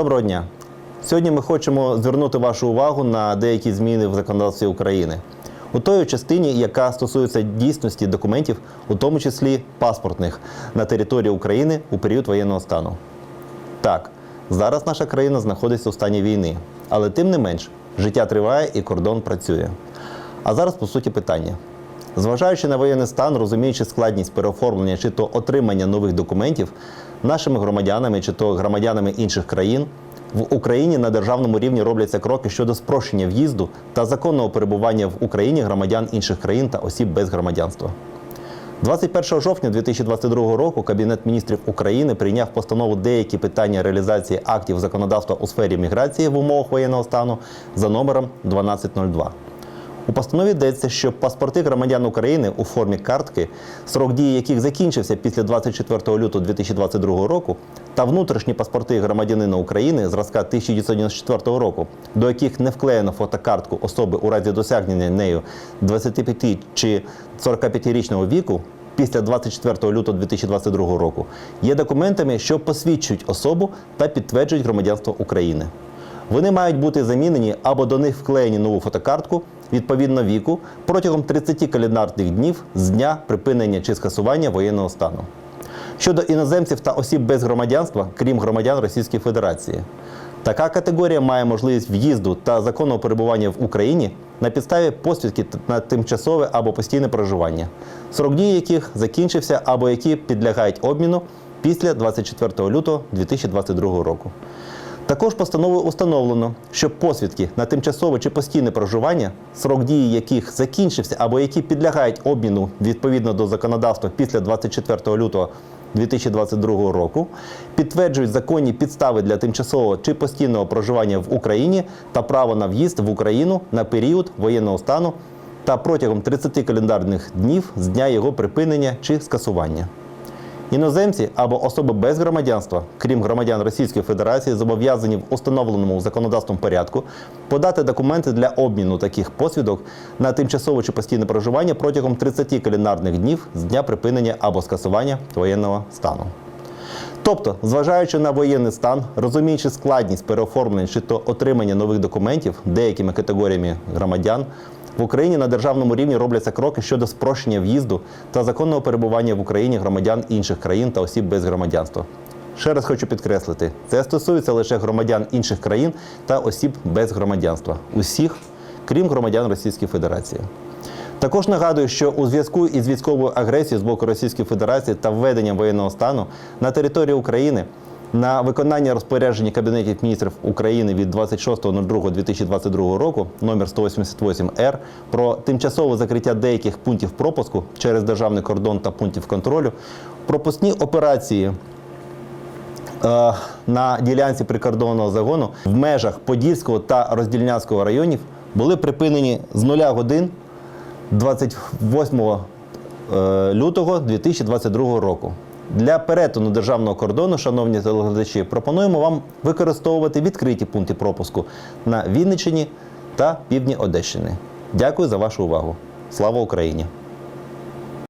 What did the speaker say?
Доброго дня. Сьогодні ми хочемо звернути вашу увагу на деякі зміни в законодавстві України. У той частині, яка стосується дійсності документів, у тому числі паспортних, на території України у період воєнного стану. Так, зараз наша країна знаходиться у стані війни, але тим не менш, життя триває і кордон працює. А зараз по суті питання. Зважаючи на воєнний стан, розуміючи складність переоформлення чи то отримання нових документів нашими громадянами чи то громадянами інших країн, в Україні на державному рівні робляться кроки щодо спрощення в'їзду та законного перебування в Україні громадян інших країн та осіб без громадянства. 21 жовтня 2022 року Кабінет міністрів України прийняв постанову деякі питання реалізації актів законодавства у сфері міграції в умовах воєнного стану за номером 1202. У постанові йдеться, що паспорти громадян України у формі картки, срок дії яких закінчився після 24 лютого 2022 року, та внутрішні паспорти громадянина України зразка 1994 року, до яких не вклеєно фотокартку особи у разі досягнення нею 25 чи 45-річного віку. Після 24 лютого 2022 року є документами, що посвідчують особу та підтверджують громадянство України. Вони мають бути замінені або до них вклеєні нову фотокартку відповідно віку протягом 30 календарних днів з дня припинення чи скасування воєнного стану. Щодо іноземців та осіб без громадянства, крім громадян Російської Федерації, така категорія має можливість в'їзду та законного перебування в Україні на підставі посвідки на тимчасове або постійне проживання, срок дії яких закінчився або які підлягають обміну після 24 лютого 2022 року. Також постановою установлено, що посвідки на тимчасове чи постійне проживання, срок дії яких закінчився або які підлягають обміну відповідно до законодавства після 24 лютого 2022 року, підтверджують законні підстави для тимчасового чи постійного проживання в Україні та право на в'їзд в Україну на період воєнного стану та протягом 30 календарних днів з дня його припинення чи скасування. Іноземці або особи без громадянства, крім громадян Російської Федерації, зобов'язані в установленому законодавством порядку подати документи для обміну таких посвідок на тимчасове чи постійне проживання протягом 30 календарних днів з дня припинення або скасування воєнного стану. Тобто, зважаючи на воєнний стан, розуміючи складність переоформлення чи то отримання нових документів деякими категоріями громадян, в Україні на державному рівні робляться кроки щодо спрощення в'їзду та законного перебування в Україні громадян інших країн та осіб без громадянства. Ще раз хочу підкреслити, це стосується лише громадян інших країн та осіб без громадянства, усіх, крім громадян Російської Федерації. Також нагадую, що у зв'язку із військовою агресією з боку Російської Федерації та введенням воєнного стану на території України на виконання розпорядження Кабінетів міністрів України від 26.02.2022 року номер 188 р про тимчасове закриття деяких пунктів пропуску через державний кордон та пунктів контролю, пропускні операції е, на ділянці прикордонного загону в межах Подільського та Роздільнянського районів були припинені з 0 годин 28 е, лютого 2022 року. Для перетину державного кордону, шановні телеглядачі, пропонуємо вам використовувати відкриті пункти пропуску на Вінниччині та півдні Одещини. Дякую за вашу увагу. Слава Україні!